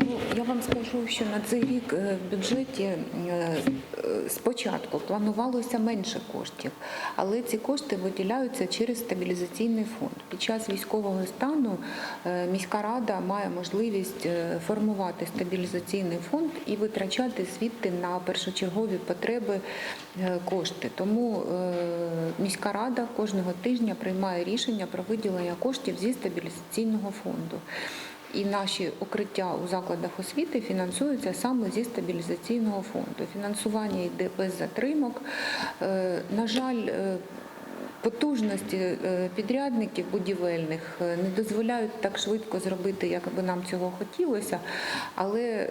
Ну, я вам скажу, що на цей рік е, в бюджеті е, спочатку планувалося менше коштів, але ці кошти виділяються через стабілізаційний фонд. Під час військового стану е, міська рада має можливість формувати стабілізаційний фонд і витрачати звідти на першочергові потреби кошти. Тому міська рада кожного тижня приймає рішення про виділення коштів зі стабілізаційного фонду. І наші укриття у закладах освіти фінансуються саме зі стабілізаційного фонду. Фінансування йде без затримок. Е, На жаль, е, потужності е, підрядників будівельних не дозволяють так швидко зробити, як би нам цього хотілося, але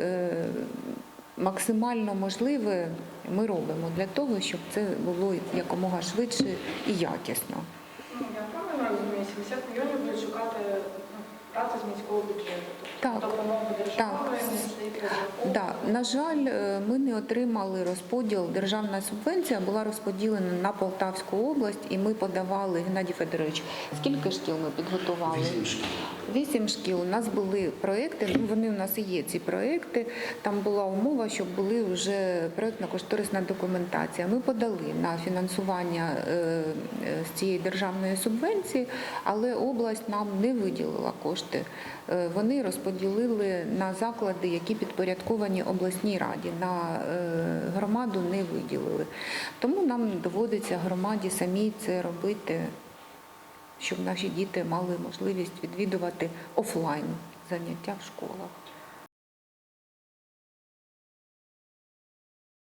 максимально можливе ми робимо для того, щоб це було якомога швидше і якісно. Я правильно розумію, 70 мільйонів будуть шукати працю з міського бюджету. Тобто мова буде Так. Да, на жаль, е, ми не отримали розподіл. Державна субвенція була розподілена на Полтавську область, і ми подавали Геннадій Федорович. Скільки шкіл ми підготували? Вісім шкіл. Вісім шкіл. У нас були проекти. Ну вони у нас і є ці проекти. Там була умова, щоб були вже проектно-кошторисна документація. Ми подали на фінансування е, е, з цієї державної субвенції, але область нам не виділила кошти. Вони розподілили на заклади, які підпорядковані обласній раді. На е, громаду не виділили. Тому нам доводиться громаді самі це робити щоб наші діти мали можливість відвідувати офлайн заняття в школах.